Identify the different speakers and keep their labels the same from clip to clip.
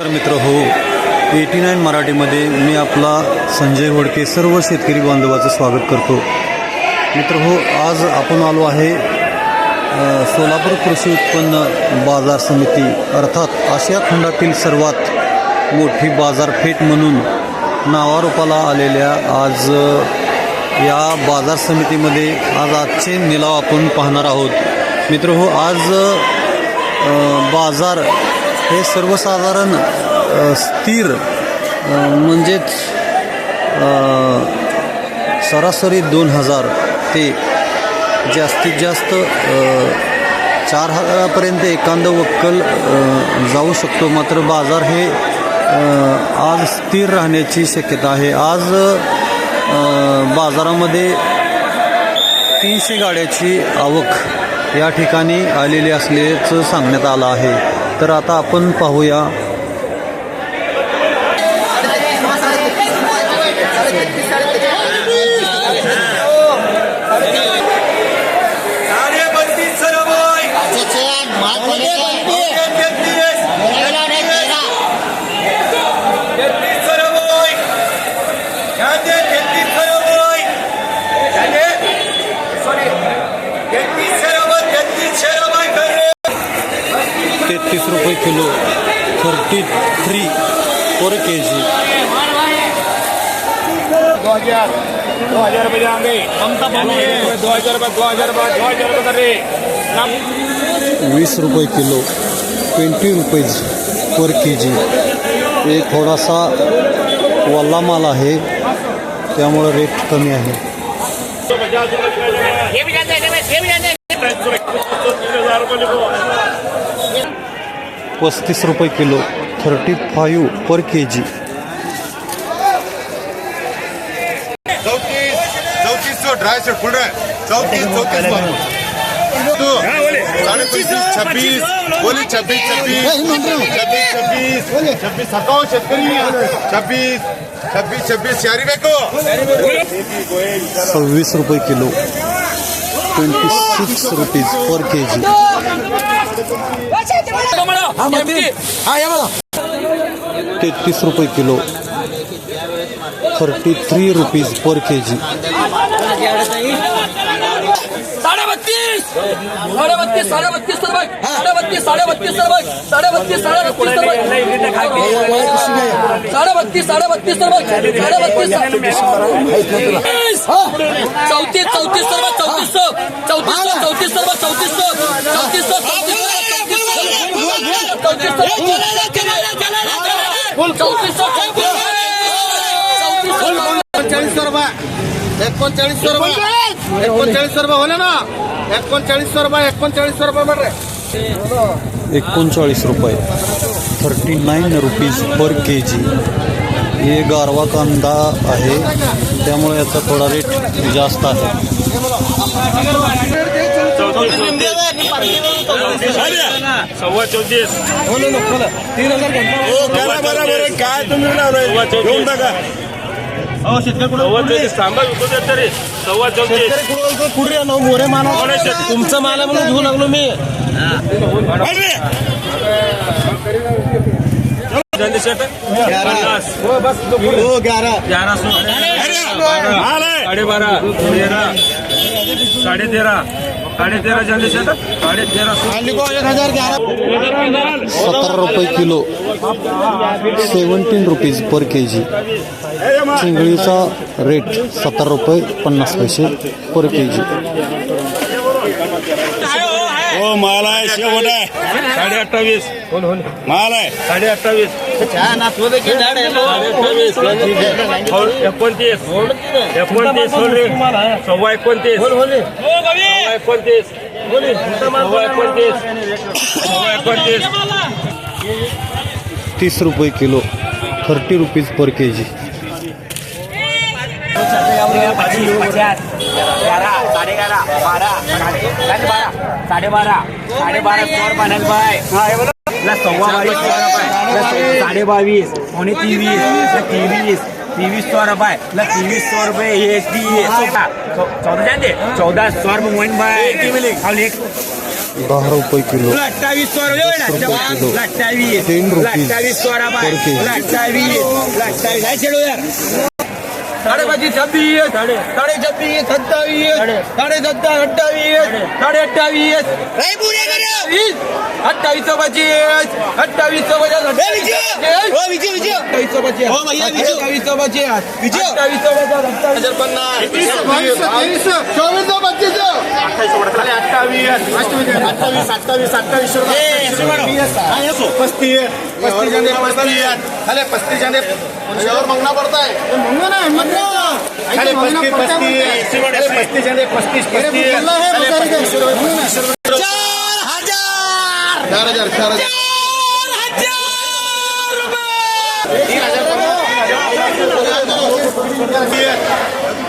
Speaker 1: तर मित्र हो एटी नाईन मराठीमध्ये मी आपला संजय होडके सर्व शेतकरी बांधवाचं स्वागत करतो. मित्र हो आज आपण आलो आहे सोलापूर कृषी उत्पन्न बाजार समिती अर्थात आशिया खंडातील सर्वात मोठी बाजारपेठ म्हणून नावारूपाला आलेल्या आज या बाजार समितीमध्ये आज आजचे निलाव आपण पाहणार आहोत. मित्र हो आज बाजार हे सर्वसाधारण स्थिर म्हणजेच सरासरी दोन हजार ते जास्तीत जास्त चार हजारापर्यंत एखादं वक्कल जाऊ शकतो. मात्र बाजार हे आज स्थिर राहण्याची शक्यता आहे. आज बाजारामध्ये तीनशे गाड्याची आवक या ठिकाणी आलेली असल्याचं सांगण्यात आलं आहे. तर आता आपण पाहूया
Speaker 2: हजार दो हजार रुपये जाएंगे। दो हजार रुपये दो हजार रुपये दो हजार रुपये कर रहे
Speaker 1: वीस रुपये kilo twenty rupees per K G हे थोडासा वल्ला माल आहे त्यामुळं रेट कमी आहे. पस्तीस रुपये kilo thirty five per K G
Speaker 3: चौतीस सौ ढाई सौ फुट चौतीस चौतीस तू साढ़े पंचवीस छब्बीस बोली छब्बीस छब्बीस छब्बीस छब्बीस छब्बीस शेतकरी छब्बीस छब्बीस छब्बीस चारी बेको
Speaker 1: सव्वीस रुपये kilo. Twenty six rupees per K. G तेहतीस रुपये kilo. Thirty three rupees per K G
Speaker 4: साडे बत्तीस साडे बत्तीस साडे बत्तीस तर बघ. साडे बत्तीस साडे बत्तीस तर बघ साडे बत्तीस साडे बत्तीस तर बघ. साडे बत्तीस साडे बत्तीस तर बघ साडे बत्तीस चौतीस चौतीस तर बघ चौतीस चौतीस चौतीस तर बघ चौतीस चौतीस चौतीस चौतीस
Speaker 5: एकोणचाळीस रुपये एकोणचाळीस रुपये एकोणचाळीस? रुपये होले ना? एकोणचाळीस रुपये एकोणचाळीस रुपये म्हण रे.
Speaker 1: एकोणचाळीस रुपये. Thirty nine rupees per K G हे गारवा कांदा आहे. त्यामुळे याचा थोडा रेट जास्त आहे.
Speaker 2: सव्वा चौतीस.
Speaker 3: काय तुम्ही
Speaker 5: मोरे माना तुमचं माला म्हणून घेऊ लागलो मी.
Speaker 2: झाले शेट पन्नास
Speaker 5: हो ग्यारा
Speaker 2: ग्यारह सौ साढ़े बारह तेरह साढ़े तेरह साढ़े तेरह जल्दी से साढ़े तेरह सौ
Speaker 5: एक हजार ग्यारा
Speaker 1: सतरा रुपये kilo. Seventeen rupees per K G चिंगळीचा rate सतरा रुपये पन्नास पैसे पर के जी
Speaker 3: हो माल आहे शेवट आहे.
Speaker 2: साढ़े अट्ठावीस
Speaker 3: माल आहे.
Speaker 2: अट्ठावीस और एकोणतीस. एकोणतीस. सोड सव्वा एकोणतीस. सव्वा एकोणतीस सव्वा एकोणतीस सव्वा एकोणतीस
Speaker 1: तीस रुपये kilo thirty rupees per K G
Speaker 4: साडे बारा साढ़े बारा स्कोर पाण्यात बाय सव्वा बावीस साडे बावीस पावणे तेवीस तेवीस तेवीस सौ रुपये ला तेवीस सौ रुपये एच डी चौदा जानते चौदा सौ रुपये वन बाय खाली एक
Speaker 1: दहा रुपये किलो
Speaker 4: अठ्ठावीस सौ
Speaker 1: किलो.
Speaker 4: अठ्ठावीस
Speaker 1: तीन रुपये.
Speaker 4: अठ्ठावीस सौ
Speaker 1: पर के.
Speaker 4: अठ्ठावीस अठ्ठावीस आहे चलो यार साडे पाचशे छब्बीस साडे छब्बीस सत्तावीस साडे सत्तर अठ्ठावीस साडे अठ्ठावीस अठ्ठावीस अठ्ठावीस सौ पच्चीस अठ्ठावीस सौ पचास अठ्ठावीस सौ पच्चीस अठ्ठावीस सौ पच्चीस अठ्ठावीस सौ पचास अठ्ठावीस
Speaker 5: बावीस तेवीस चोवीस पच्चीस अठ्ठावीस अठ्ठावीस अठ्ठावीस पस्तीस पस्तीस जाने पस्तीस खाले पस्तीस जाने मागना पडताय म्हणणं नाही म्हणणं खाले पस्तीस पस्तीस पस्तीस जाने पस्तीस पस्तीस खाले पस्तीस रुपये पस्तीस रुपये चार हजार चार हजार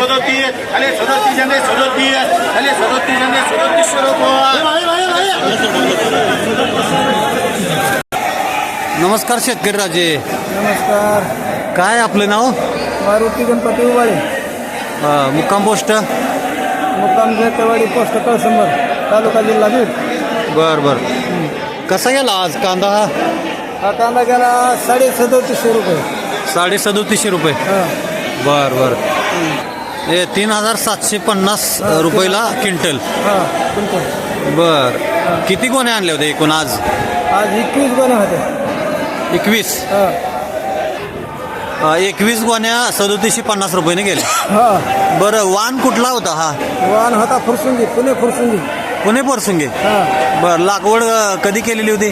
Speaker 5: सदोतीस खाले सदोतीस जाने सदोतीस खाले सदोतीस जाने सदोतीस
Speaker 1: नमस्कार शेतकरी राजे
Speaker 6: नमस्कार
Speaker 1: काय आपलं नाव
Speaker 6: मारुती गणपती उबाळे
Speaker 1: अं, मुक्काम पोस्ट.
Speaker 6: मुक्काम जेतेवाडी पोस्ट कळसंबर तालुका जिल्हा बीड.
Speaker 1: बर बर. कसा गेला आज कांदा? हा
Speaker 6: हा कांदा गेला साडे सदोतीसशे रुपये.
Speaker 1: साडे सदोतीसशे रुपये.
Speaker 6: हा.
Speaker 1: बर बर. हे तीन हजार सातशे पन्नास रुपयाला क्विंटल.
Speaker 6: हा
Speaker 1: बर. किती गोणे आणले होते एकूण आज?
Speaker 6: आज एकवीस गोणे होते
Speaker 1: एकवीस.
Speaker 6: हा.
Speaker 1: एकवीस गोण्या सदोतीसशे पन्नास रुपयाने गेले.
Speaker 6: हा.
Speaker 1: बरं वाण कुठला होता हा?
Speaker 6: वाहन होता फुरसुंगी पुणे फुरसुंगी.
Speaker 1: पुणे परसुंगे
Speaker 6: हा.
Speaker 1: बर लागवड अं, कधी केलेली होती?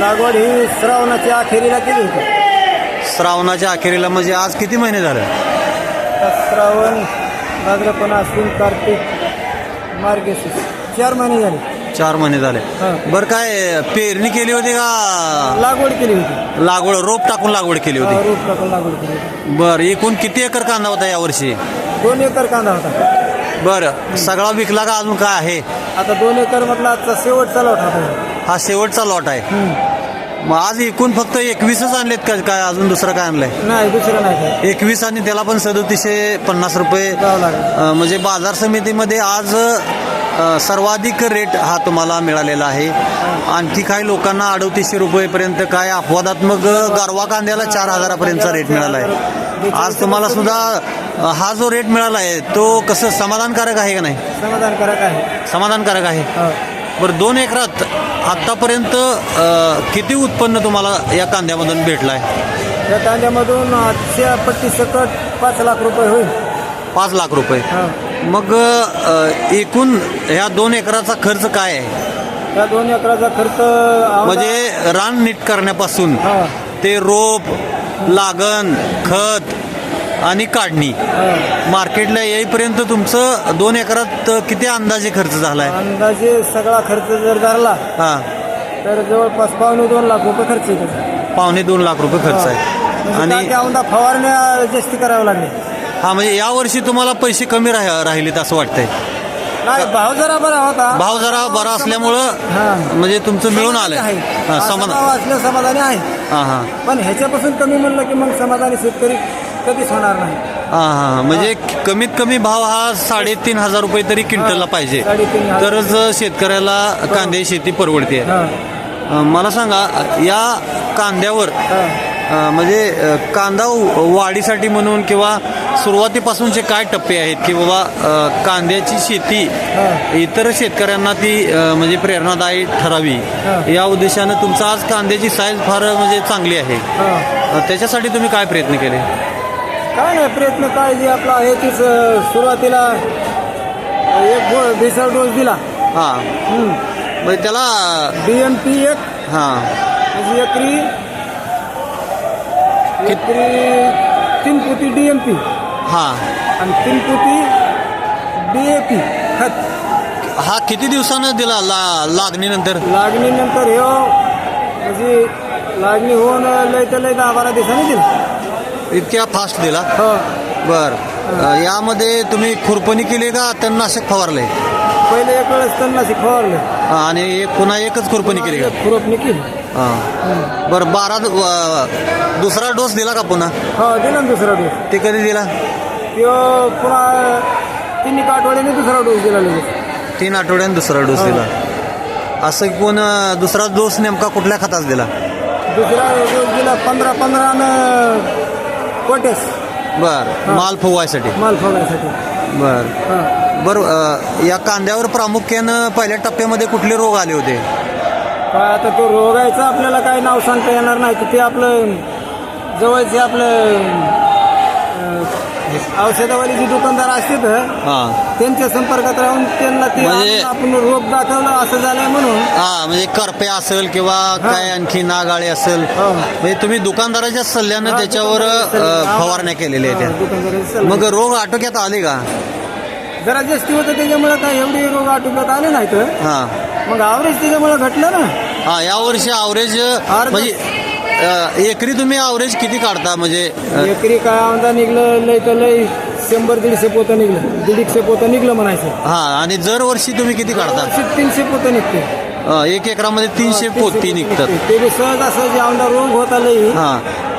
Speaker 6: लागवड ही श्रावणाच्या अखेरीला केली होती.
Speaker 1: श्रावणाच्या अखेरीला म्हणजे आज किती महिने झाले?
Speaker 6: आता श्रावण भाद्रपण अश्विन कार्तिक मार्गशीर्ष चार महिने झाले.
Speaker 1: चार महिने झाले.
Speaker 6: हा.
Speaker 1: बरं काय पेरणी केली होती का?
Speaker 6: लागवड केली होती.
Speaker 1: लागवड रोप टाकून लागवड केली होती.
Speaker 6: रोप टाकून लागवड केली होती.
Speaker 1: बर एकूण किती एकर कांदा होता यावर्षी
Speaker 6: दोन एकर कांदा होता.
Speaker 1: बर सगळा विकला का अजून काय आहे?
Speaker 6: आता दोन एकर म्हटलं आजचा शेवटचा लॉट होता
Speaker 1: हा शेवटचा लॉट आहे. मग आज एकूण फक्त एकवीसच आणलेत का काय अजून दुसरं काय आणलंय?
Speaker 6: नाही दुसरं नाही. काय
Speaker 1: एकवीस आणि त्याला पण सदोतीसशे पन्नास रुपये.
Speaker 6: द्यावं लागेल.
Speaker 1: अ, म्हणजे बाजार समितीमध्ये आज सर्वाधिक रेट हा तुम्हाला मिळालेला आहे. आणखी काही लोकांना अडतीसशे रुपयेपर्यंत काय अपवादात्मक गारवा कांद्याला चार हजारापर्यंतचा रेट मिळाला आहे आज तुम्हाला सुद्धा हा जो रेट मिळाला आहे तो कसं समाधानकारक आहे का नाही?
Speaker 6: समाधानकारक आहे.
Speaker 1: समाधानकारक आहे?
Speaker 6: हा.
Speaker 1: बरं दोन एकरात आत्तापर्यंत किती उत्पन्न तुम्हाला या कांद्यामधून भेटलं आहे
Speaker 6: या कांद्यामधून आजच्या पट्टी सकट पाच लाख रुपये होईल.
Speaker 1: पाच लाख रुपये.
Speaker 6: हा.
Speaker 1: मग एकूण ह्या दोन एकराचा खर्च काय आहे?
Speaker 6: या दोन एकराचा खर्च
Speaker 1: म्हणजे रान नीट करण्यापासून. ते रोप लागण खत आणि काढणी. मार्केटला येईपर्यंत तुमचं दोन एकरात किती अंदाजे खर्च झालाय?
Speaker 6: अंदाजे सगळा खर्च जर धरला
Speaker 1: हा.
Speaker 6: तर जवळपास पावणे दोन लाख रुपये खर्च येतो.
Speaker 1: पावणे दोन लाख रुपये खर्च आहे. आणि
Speaker 6: आणि फवारण्या जास्ती कराव्या लागले.
Speaker 1: हा म्हणजे यावर्षी तुम्हाला पैसे कमी राह राहिलेत असं वाटतंय?
Speaker 6: नाही भाव जरा बरा होता.
Speaker 1: भाव जरा बरा असल्यामुळं. म्हणजे तुमचं मिळून आलंय. हा,
Speaker 6: असा
Speaker 1: समाधान.
Speaker 6: भाव असल्या समाधानी आहे
Speaker 1: हा हा.
Speaker 6: पण ह्याच्यापासून कमी म्हणलं की मग समाधानी शेतकरी कधीच होणार नाही.
Speaker 1: हा हा म्हणजे कमीत कमी भाव हा साडेतीन हजार रुपये तरी क्विंटलला पाहिजे.
Speaker 6: साडेतीन हजार.
Speaker 1: तरच शेतकऱ्याला कांद्याची शेती परवडते.
Speaker 6: हा.
Speaker 1: अं, मला सांगा या कांद्यावर
Speaker 6: हा.
Speaker 1: म्हणजे कांदा वाढीसाठी म्हणून किंवा सुरुवातीपासूनचे काय टप्पे आहेत की बाबा कांद्याची शेती. इतर शेतकऱ्यांना ती म्हणजे प्रेरणादायी ठरावी. या उद्देशानं तुमचं आज कांद्याची साईज फार म्हणजे चांगली आहे. त्याच्यासाठी तुम्ही काय प्रयत्न केले?
Speaker 6: काय नाही प्रयत्न काय जे आपला आहे तीच सुरुवातीला एक भेसळ डोस दिला.
Speaker 1: हां. म्हणजे त्याला
Speaker 6: डी एम पी एक.
Speaker 1: हां.
Speaker 6: एकरी. एकरी तीन पोती डी एम पी
Speaker 1: हां.
Speaker 6: आणि तीन पोती डी ए पी खत.
Speaker 1: हा किती दिवसानं दिला? ला लागणीनंतर?
Speaker 6: लागणीनंतर ह्यो म्हणजे लागणी होऊन लय तर लय दहा बारा दिवसांनी दिला.
Speaker 1: इतक्या फास्ट दिला?
Speaker 6: हो.
Speaker 1: बर. अं, यामध्ये तुम्ही खुरपणी केली का तणनाशक फवारले?
Speaker 6: पहिले एक वेळेस त्यांना फवारले.
Speaker 1: आणि एक पुन्हा एकच खुरपणी केली का?
Speaker 6: खुरपणी केली.
Speaker 1: हां. बरं बारा दुसरा डोस दिला का पुन्हा?
Speaker 6: हो दिला ना दुसरा डोस.
Speaker 1: ते कधी दिला?
Speaker 6: त्यो पुन्हा तीन एक आठवड्याने दुसरा डोस दिला लगेच.
Speaker 1: तीन आठवड्यानं दुसरा डोस
Speaker 6: हो.
Speaker 1: दिला. असं कोण अं, दुसरा डोस नेमका कुठल्या खताच दिला?
Speaker 6: दुसरा डोस दिला पंधरा पंधरा न कोटेस
Speaker 1: बर माल फुगवायसाठी.
Speaker 6: माल फोडायसाठी
Speaker 1: बर.
Speaker 6: हा.
Speaker 1: बर अं, या कांद्यावर प्रामुख्यानं पहिल्या टप्प्यामध्ये कुठले रोग आले होते?
Speaker 6: काय आता तो रोगायचं आपल्याला काही नाव सांगता येणार नाही तर ते आपलं जवळचे आपलं औषधावाली जी दुकानदार असतात
Speaker 1: हा.
Speaker 6: त्यांच्या संपर्कात राहून त्यांना ते
Speaker 1: म्हणजे-
Speaker 6: आपण रोग दाखवला असं झालंय म्हणून.
Speaker 1: हा म्हणजे करपे असेल किंवा काय आणखी नागाळे असेल
Speaker 6: हा.
Speaker 1: म्हणजे तुम्ही दुकानदाराच्या सल्ल्यानं त्याच्यावर अं. फवारण्या केलेल्या आहेत.
Speaker 6: सल्ल्यानं.
Speaker 1: मग रोग आटोक्यात आले का?
Speaker 6: जरा जास्ती होतं त्याच्यामुळे काय एवढे रोग आटोक्यात आले नाहीत.
Speaker 1: हा.
Speaker 6: मग आवरेज त्याच्यामुळे घटलं ना.
Speaker 1: हा या वर्षी
Speaker 6: अर्ध-
Speaker 1: म्हणजे अं, एकरी तुम्ही आवरेज किती काढता? म्हणजे अं,
Speaker 6: एकरी काय आमदा निघलं लय तर लय शंभर दीडशे पोतं निघलं. दीडशे पोतं निघलं म्हणायचं.
Speaker 1: हा आणि दर वर्षी तुम्ही किती काढता?
Speaker 6: तीनशे पोतं निघते.
Speaker 1: अं, एक एकरामध्ये तीनशे पोती निघतात.
Speaker 6: ते बी सहज असं जे आमदा रोग होता लई
Speaker 1: हा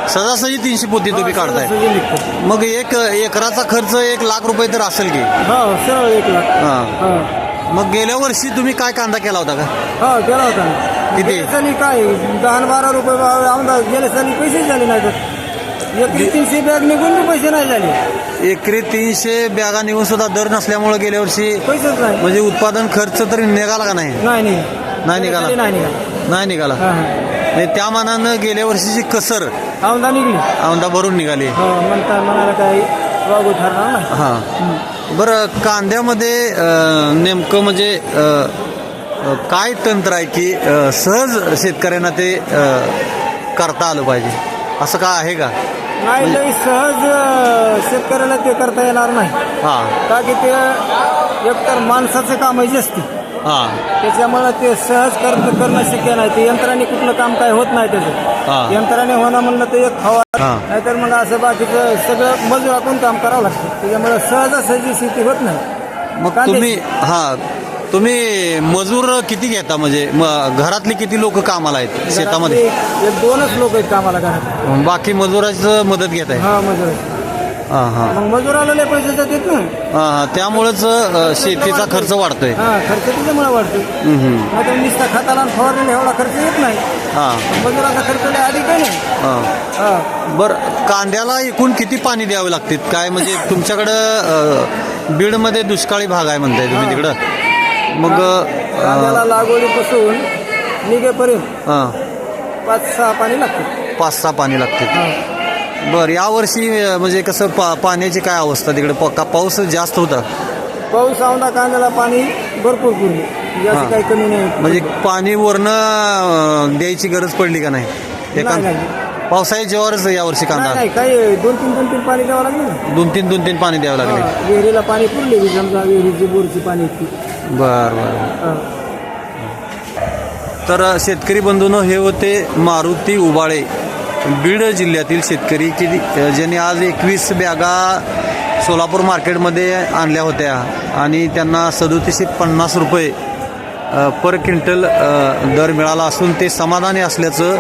Speaker 1: सहजासहजी तीनशे पोती तुम्ही काढताय.
Speaker 6: निघतं.
Speaker 1: मग एक एकराचा खर्च एक लाख रुपये तर असेल की?
Speaker 6: हो सरळ एक लाख.
Speaker 1: हा.
Speaker 6: हा.
Speaker 1: मग गेल्या वर्षी तुम्ही काय कांदा केला होता का?
Speaker 6: हो केला होता ना.
Speaker 1: किती?
Speaker 6: गेल्या काय? दहा न बारा रुपये भाव आमदा गेल्या साली पैसे झाले नाही तर एकरी तीनशे बॅग निघून बी पैसे नाही झाले.
Speaker 1: एकरी तीनशे बॅगा निघून सुद्धा दर नसल्यामुळे गेल्या वर्षी
Speaker 6: पैसेच नाही.
Speaker 1: म्हणजे उत्पादन खर्च तरी निघाला का नाही?
Speaker 6: नाही नाही.
Speaker 1: नाही निघाला.
Speaker 6: नाही निघाला.
Speaker 1: नाही निघाला.
Speaker 6: हा हा.
Speaker 1: म्हणजे त्या मानानं गेल्या वर्षीची कसर
Speaker 6: आमदा निघली.
Speaker 1: औंदा भरून निघाली.
Speaker 6: हो म्हणता म्हणाला काही वागू ठरणार नाही
Speaker 1: हा. बरं कांद्यामध्ये नेमकं म्हणजे काय तंत्र आहे की सहज शेतकऱ्यांना ते करता आलं पाहिजे? असं काय आहे का?
Speaker 6: नाही लई सहज अं, शेतकऱ्याला ते करता येणार नाही.
Speaker 1: हा.
Speaker 6: का की ते एकतर माणसाचं काम आहे जास्ती.
Speaker 1: हा.
Speaker 6: त्याच्यामुळे ते सहज कर करणं शक्य नाही. ते यंत्राने कुठलं काम काय होत नाही
Speaker 1: हा.
Speaker 6: त्याचं यंत्राने होणं म्हणलं तर एक
Speaker 1: हा.
Speaker 6: नाहीतर मग असं बाकीचं सगळं मजुरातून काम करावं लागतं. त्याच्यामुळे सहजासहजी शेती होत नाही.
Speaker 1: मग
Speaker 6: कांद्याची.
Speaker 1: तुम्ही हा तुम्ही मजूर किती घेता? म्हणजे म- घरातली किती लोक कामाला आहेत शेतामध्ये?
Speaker 6: घरातले एक दोनच लोक आहेत कामाला घरात.
Speaker 1: बाकी मजुराचं मदत घेत आहे
Speaker 6: हा मजूर
Speaker 1: हा हा.
Speaker 6: मग मजुराला लय पैसे जातात ना
Speaker 1: हा, हा. त्यामुळेच अं, शेतीचा खर्च वाढतोय.
Speaker 6: हा खर्च त्याच्यामुळे वाढतो
Speaker 1: हम्म, हम्म.
Speaker 6: नाहीतर नुसता खताला आणि फवारणीला एवढा खर्च येत नाही.
Speaker 1: हा.
Speaker 6: मजुराचा खर्च लय अधिक आहे ना.
Speaker 1: हा.
Speaker 6: हा.
Speaker 1: बर कांद्याला एकूण किती पाणी द्यावे लागते काय म्हणजे तुमच्याकडं अं, बीडमध्ये दुष्काळी भाग आहे म्हणताय तुम्ही तिकडं. मग
Speaker 6: कांद्याला लागवडीपासून निघेपर्यंत
Speaker 1: हां.
Speaker 6: पाच सहा पाणी लागते
Speaker 1: पाच सहा पाणी लागते बर यावर्षी म्हणजे कसं पा पाण्याची काय अवस्था तिकडे? प- का पाऊस जास्त होता?
Speaker 6: पाऊस आवडा कांद्याला पाणी भरपूर पुरली. जास्त काही कमी नाही
Speaker 1: म्हणजे पाणी वरनं अं, द्यायची गरज पडली का नाही? एका
Speaker 6: नाही, नाही.
Speaker 1: पावसाळ्या जेव्हाच यावर्षी
Speaker 6: नाही
Speaker 1: कांदा.
Speaker 6: नाही काही दोन तीन दोन तीन पाणी द्यावं लागलं ना?
Speaker 1: दोन तीन दोन तीन पाणी द्यावं लागले.
Speaker 6: हा, विहिरीला पाणी पुरले समजा विहिरीची बोरची पाणी इतकी
Speaker 1: बर बर.
Speaker 6: हा.
Speaker 1: तर शेतकरी बंधूंनो हे होते मारुती उबाळे. बीड जिल्ह्यातील शेतकरी की ज्यांनी आज एकवीस बॅगा सोलापूर मार्केटमध्ये आणल्या होत्या आणि त्यांना सदोतीसशे पन्नास रुपये पर क्विंटल दर मिळाला असून ते समाधानी असल्याचं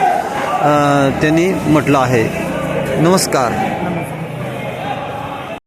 Speaker 1: त्यांनी म्हटलं आहे. नमस्कार.